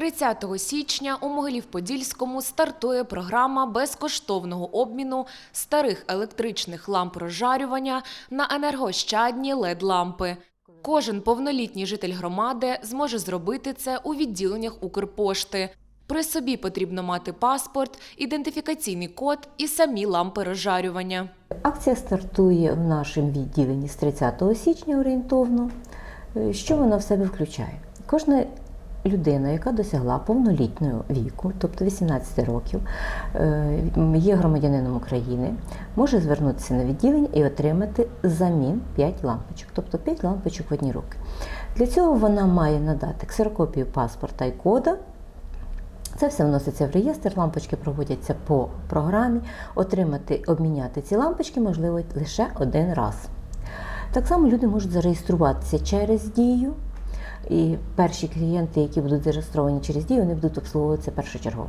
30 січня у Могилів-Подільському стартує програма безкоштовного обміну старих електричних ламп розжарювання на енергощадні LED-лампи. Кожен повнолітній житель громади зможе зробити це у відділеннях Укрпошти. При собі потрібно мати паспорт, ідентифікаційний код і самі лампи розжарювання. Акція стартує в нашому відділенні з 30 січня орієнтовно. Е, Що вона в себе включає? Кожна людина, яка досягла повнолітнього віку, тобто 18 років, е, є громадянином України, може звернутися на відділення і отримати замін 5 лампочок, тобто 5 лампочок в одні руки. Для цього вона має надати ксерокопію паспорта і кода. Це все вноситься в реєстр, лампочки проводяться по програмі. Отримати, обміняти ці лампочки можливо лише один раз. Так само люди можуть зареєструватися через дію. І перші клієнти, які будуть зареєстровані через дію, вони будуть обслуговуватися першочергово.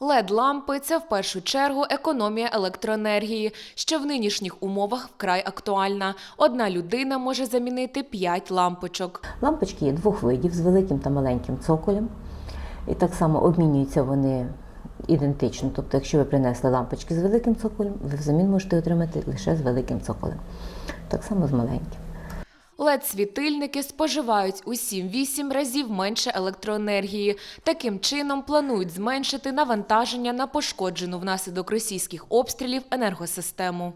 LED-лампи – це в першу чергу економія електроенергії, що в нинішніх умовах вкрай актуальна. Одна людина може замінити 5 лампочок. Лампочки є двох видів з великим та маленьким цоколем. І так само обмінюються вони ідентично. Тобто, якщо ви принесли лампочки з великим цоколем, ви взамін можете отримати лише з великим цоколем. Так само з маленьким. LED-світильники споживають у 7-8 разів менше електроенергії. Таким чином планують зменшити навантаження на пошкоджену внаслідок російських обстрілів енергосистему.